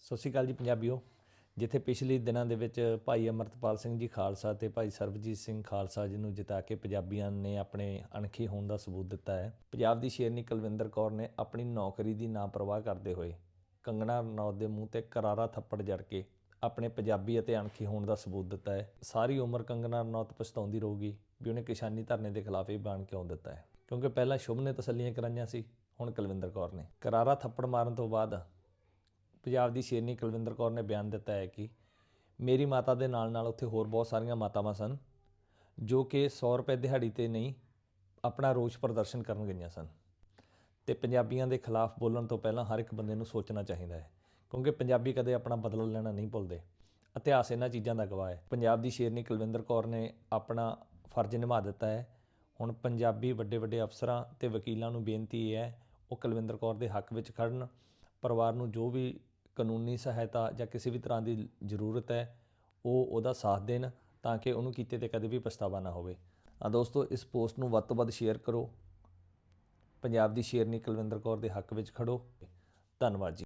ਸਤਿ ਸ਼੍ਰੀ ਅਕਾਲ ਜੀ ਪੰਜਾਬੀਓ। ਜਿੱਥੇ ਪਿਛਲੇ ਦਿਨਾਂ ਦੇ ਵਿੱਚ ਭਾਈ ਅਮਰਤਪਾਲ ਸਿੰਘ ਜੀ ਖਾਲਸਾ ਤੇ ਭਾਈ ਸਰਬਜੀਤ ਸਿੰਘ ਖਾਲਸਾ ਜੀ ਨੂੰ ਜਿਤਾ ਕੇ ਪੰਜਾਬੀਆਂ ਨੇ ਆਪਣੇ ਅਣਖੀ ਹੋਣ ਦਾ ਸਬੂਤ ਦਿੱਤਾ ਹੈ। ਪੰਜਾਬ ਦੀ ਸ਼ੇਰਨੀ ਕੁਲਵਿੰਦਰ ਕੌਰ ਨੇ ਆਪਣੀ ਨੌਕਰੀ ਦੀ ਨਾ ਪਰਵਾਹ ਕਰਦੇ ਹੋਏ ਕੰਗਣਾ ਰਣੌਤ ਦੇ ਮੂੰਹ ਤੇ ਕਰਾਰਾ ਥੱਪੜ ਜੜ ਕੇ ਆਪਣੇ ਪੰਜਾਬੀ ਅਤੇ ਅਣਖੀ ਹੋਣ ਦਾ ਸਬੂਤ ਦਿੱਤਾ ਹੈ। ਸਾਰੀ ਉਮਰ ਕੰਗਣਾ ਰਣੌਤ ਪਛਤਾਉਂਦੀ ਰਹੂਗੀ ਵੀ ਉਹਨੇ ਕਿਸਾਨੀ ਧਰਨੇ ਦੇ ਖਿਲਾਫ ਇਹ ਬਿਆਨ ਕਿਉਂ ਦਿੱਤਾ ਹੈ। ਕਿਉਂਕਿ ਪਹਿਲਾਂ ਸ਼ੁਭ ਨੇ ਤਸੱਲੀਆਂ ਕਰਾਈਆਂ ਸੀ, ਹੁਣ ਕੁਲਵਿੰਦਰ ਕੌਰ ਨੇ। ਕਰਾਰਾ ਥੱਪੜ ਮਾਰਨ ਤੋਂ ਬਾਅਦ ਪੰਜਾਬ ਦੀ ਸ਼ੇਰਨੀ ਕੁਲਵਿੰਦਰ ਕੌਰ ਨੇ ਬਿਆਨ ਦਿੱਤਾ ਹੈ ਕਿ ਮੇਰੀ ਮਾਤਾ ਦੇ ਨਾਲ ਨਾਲ ਉੱਥੇ ਹੋਰ ਬਹੁਤ ਸਾਰੀਆਂ ਮਾਤਾਵਾਂ ਸਨ, ਜੋ ਕਿ 100 ਰੁਪਏ ਦਿਹਾੜੀ ਤੇ ਨਹੀਂ, ਆਪਣਾ ਰੋਸ ਪ੍ਰਦਰਸ਼ਨ ਕਰਨ ਗਈਆਂ ਸਨ। ਤੇ ਪੰਜਾਬੀਆਂ ਦੇ ਖਿਲਾਫ ਬੋਲਣ ਤੋਂ ਪਹਿਲਾਂ ਹਰ ਇੱਕ ਬੰਦੇ ਨੂੰ ਸੋਚਣਾ ਚਾਹੀਦਾ ਹੈ, ਕਿਉਂਕਿ ਪੰਜਾਬੀ ਕਦੇ ਆਪਣਾ ਬਦਲਾ ਲੈਣਾ ਨਹੀਂ ਭੁੱਲਦੇ। ਇਤਿਹਾਸ ਇਹਨਾਂ ਚੀਜ਼ਾਂ ਦਾ ਗਵਾਹ ਹੈ। ਪੰਜਾਬ ਦੀ ਸ਼ੇਰਨੀ ਕੁਲਵਿੰਦਰ ਕੌਰ ਨੇ ਆਪਣਾ ਫਰਜ਼ ਨਿਭਾ ਦਿੱਤਾ ਹੈ। ਹੁਣ ਪੰਜਾਬੀ ਵੱਡੇ ਵੱਡੇ ਅਫਸਰਾਂ ਤੇ ਵਕੀਲਾਂ ਨੂੰ ਬੇਨਤੀ ਇਹ ਹੈ, ਉਹ ਕੁਲਵਿੰਦਰ ਕੌਰ ਦੇ ਹੱਕ ਵਿੱਚ ਖੜਨ ਪਰਿਵਾਰ ਨੂੰ ਜੋ ਵੀ ਕਾਨੂੰਨੀ ਸਹਾਇਤਾ ਜਾਂ ਕਿਸੇ ਵੀ ਤਰ੍ਹਾਂ ਦੀ ਜ਼ਰੂਰਤ ਹੈ, ਉਹ ਉਹਦਾ ਸਾਥ ਦੇਣ ਤਾਂ ਕਿ ਉਹਨੂੰ ਕੀਤੇ ਤੇ ਕਦੇ ਵੀ ਪਛਤਾਵਾ ਨਾ ਹੋਵੇ। ਆ ਦੋਸਤੋ, ਇਸ ਪੋਸਟ ਨੂੰ ਵੱਧ ਤੋਂ ਵੱਧ ਸ਼ੇਅਰ ਕਰੋ। ਪੰਜਾਬ ਦੀ ਸ਼ੇਰਨੀ ਕੁਲਵਿੰਦਰ ਕੌਰ ਦੇ ਹੱਕ ਵਿੱਚ ਖੜੋ। ਧੰਨਵਾਦ ਜੀ।